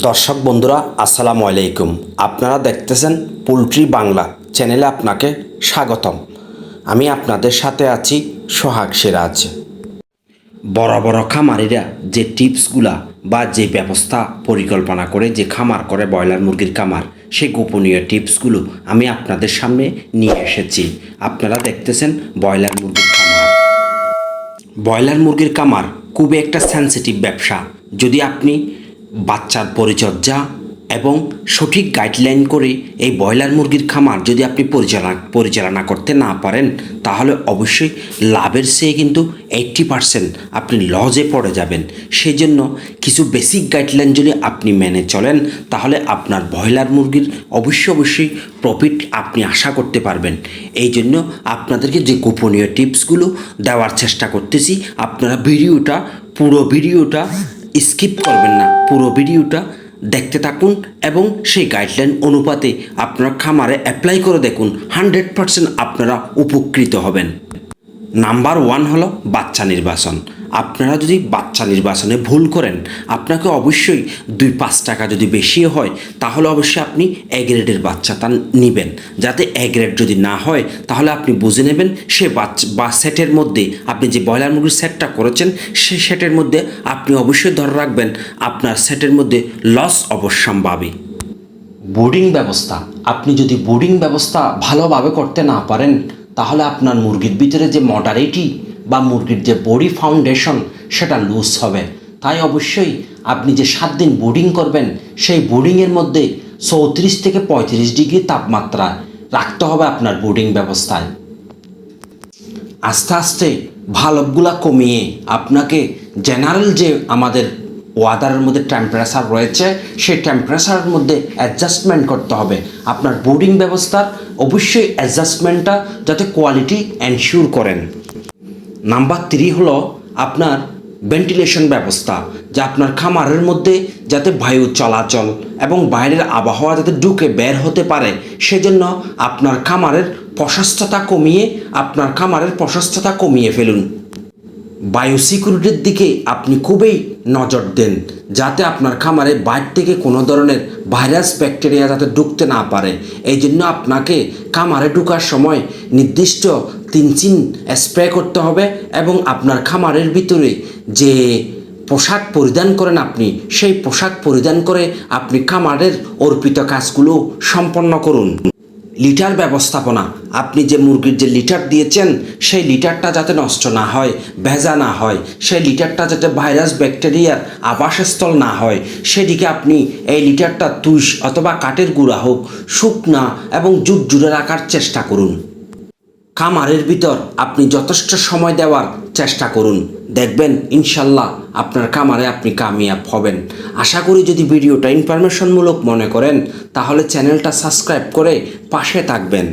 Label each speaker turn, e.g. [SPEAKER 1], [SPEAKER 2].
[SPEAKER 1] দর্শক বন্ধুরা, আসসালামু আলাইকুম। আপনারা দেখতেছেন পোলট্রি বাংলা চ্যানেলে আপনাকে স্বাগতম। আমি আপনাদের সাথে আছি সোহাগ সিরাজ। বড় বড় খামারিরা যে টিপসগুলা বা যে ব্যবস্থা পরিকল্পনা করে যে খামার করে ব্রয়লার মুরগির খামার সেই গোপনীয় টিপসগুলো আমি আপনাদের সামনে নিয়ে এসেছি। আপনারা দেখতেছেন ব্রয়লার মুরগির খামার। ব্রয়লার মুরগির খামার খুবই একটা সেন্সিটিভ ব্যবসা। যদি আপনি বাচ্চার পরিচর্যা এবং সঠিক গাইডলাইন করে এই ব্রয়লার মুরগির খামার যদি আপনি পরিচালনা পরিচালনা করতে না পারেন, তাহলে অবশ্যই লাভের চেয়ে কিন্তু এইট্টি পারসেন্ট আপনি লজে পড়ে যাবেন। সেই জন্য কিছু বেসিক গাইডলাইন যদি আপনি মেনে চলেন, তাহলে আপনার ব্রয়লার মুরগির অবশ্যই অবশ্যই প্রফিট আপনি আশা করতে পারবেন। এই জন্য আপনাদেরকে যে গোপনীয় টিপসগুলো দেওয়ার চেষ্টা করতেছি, আপনারা ভিডিওটা, পুরো ভিডিওটা স্কিপ করবেন না। পুরো ভিডিওটা দেখতে থাকুন এবং সেই গাইডলাইন অনুপাতে আপনার খামারে অ্যাপ্লাই করে দেখুন। হান্ড্রেড পারসেন্ট আপনারা উপকৃত হবেন। নাম্বার ওয়ান হলো বাচ্চা নির্বাচন। আপনারা যদি বাচ্চা নির্বাচনে ভুল করেন, আপনাকে অবশ্যই দুই পাঁচ টাকা যদি বেশি হয়, তাহলে অবশ্যই আপনি এ গ্রেডের বাচ্চা তা নেবেন। যাতে এ গ্রেড যদি না হয়, তাহলে আপনি বুঝে নেবেন সে বাচ্চা, বা সেটের মধ্যে আপনি যে ব্রয়লার মুরগির সেটটা করেছেন, সে সেটের মধ্যে আপনি অবশ্যই ধরে রাখবেন, আপনার সেটের মধ্যে লস অবশ্যম্ভাবী। বোর্ডিং ব্যবস্থা, আপনি যদি বোর্ডিং ব্যবস্থা ভালোভাবে করতে না পারেন, তাহলে আপনার মুরগির ভিতরে যে মডারিটি বা মুরগির যে বডি ফাউন্ডেশন সেটা লুজ হবে। তাই অবশ্যই আপনি যে সাত দিন বোর্ডিং করবেন, সেই বোর্ডিংয়ের মধ্যে চৌত্রিশ থেকে পঁয়ত্রিশ ডিগ্রি তাপমাত্রা রাখতে হবে আপনার বোর্ডিং ব্যবস্থায়। আস্তে আস্তে ভালভগুলা কমিয়ে আপনাকে জেনারেল যে আমাদের ওয়াদারের মধ্যে টেম্পারেচার রয়েছে, সেই টেম্পারেচারের মধ্যে অ্যাডজাস্টমেন্ট করতে হবে। আপনার বোর্ডিং ব্যবস্থার অবশ্যই অ্যাডজাস্টমেন্টটা যাতে কোয়ালিটি এনশিওর করেন। নাম্বার থ্রি হলো আপনার ভেন্টিলেশন ব্যবস্থা, যা আপনার খামারের মধ্যে যাতে বায়ু চলাচল এবং বাইরের আবহাওয়া যাতে ঢুকে বের হতে পারে, সেজন্য আপনার খামারের প্রশস্ততা কমিয়ে, আপনার খামারের প্রশস্ততা কমিয়ে ফেলুন। বায়ু সিকিউরিটির দিকে আপনি খুবই নজর দেন, যাতে আপনার খামারে বাইর থেকে কোনো ধরনের ভাইরাস, ব্যাকটেরিয়া যাতে ঢুকতে না পারে। এই জন্য আপনাকে খামারে ঢুকার সময় নির্দিষ্ট তিন চিন স্প্রে করতে হবে এবং আপনার খামারের ভিতরে যে পোশাক পরিধান করেন আপনি, সেই পোশাক পরিধান করে আপনি খামারের অর্পিত কাজগুলো সম্পন্ন করুন। লিটার ব্যবস্থাপনা আপনি যে মুরগির যে লিটার দিয়েছেন, সেই লিটারটা যাতে নষ্ট না হয়, ভেজা না হয়, সেই লিটারটা যাতে ভাইরাস ব্যাকটেরিয়ার আবাসস্থল না হয়, সেদিকে আপনি এই লিটারটা তুষ অথবা কাঠের গুঁড়া হোক, শুকনা এবং জুট জুড়ে রাখার চেষ্টা করুন। খামারের ভিতর আপনি যথেষ্ট সময় দেওয়ার চেষ্টা করুন। দেখবেন, ইনশাল্লাহ আপনার খামারে আপনি কামিয়াব হবেন। আশা করি যদি ভিডিওটা ইনফরমেশনমূলক মনে করেন, তাহলে চ্যানেলটা সাবস্ক্রাইব করে পাশে থাকবেন।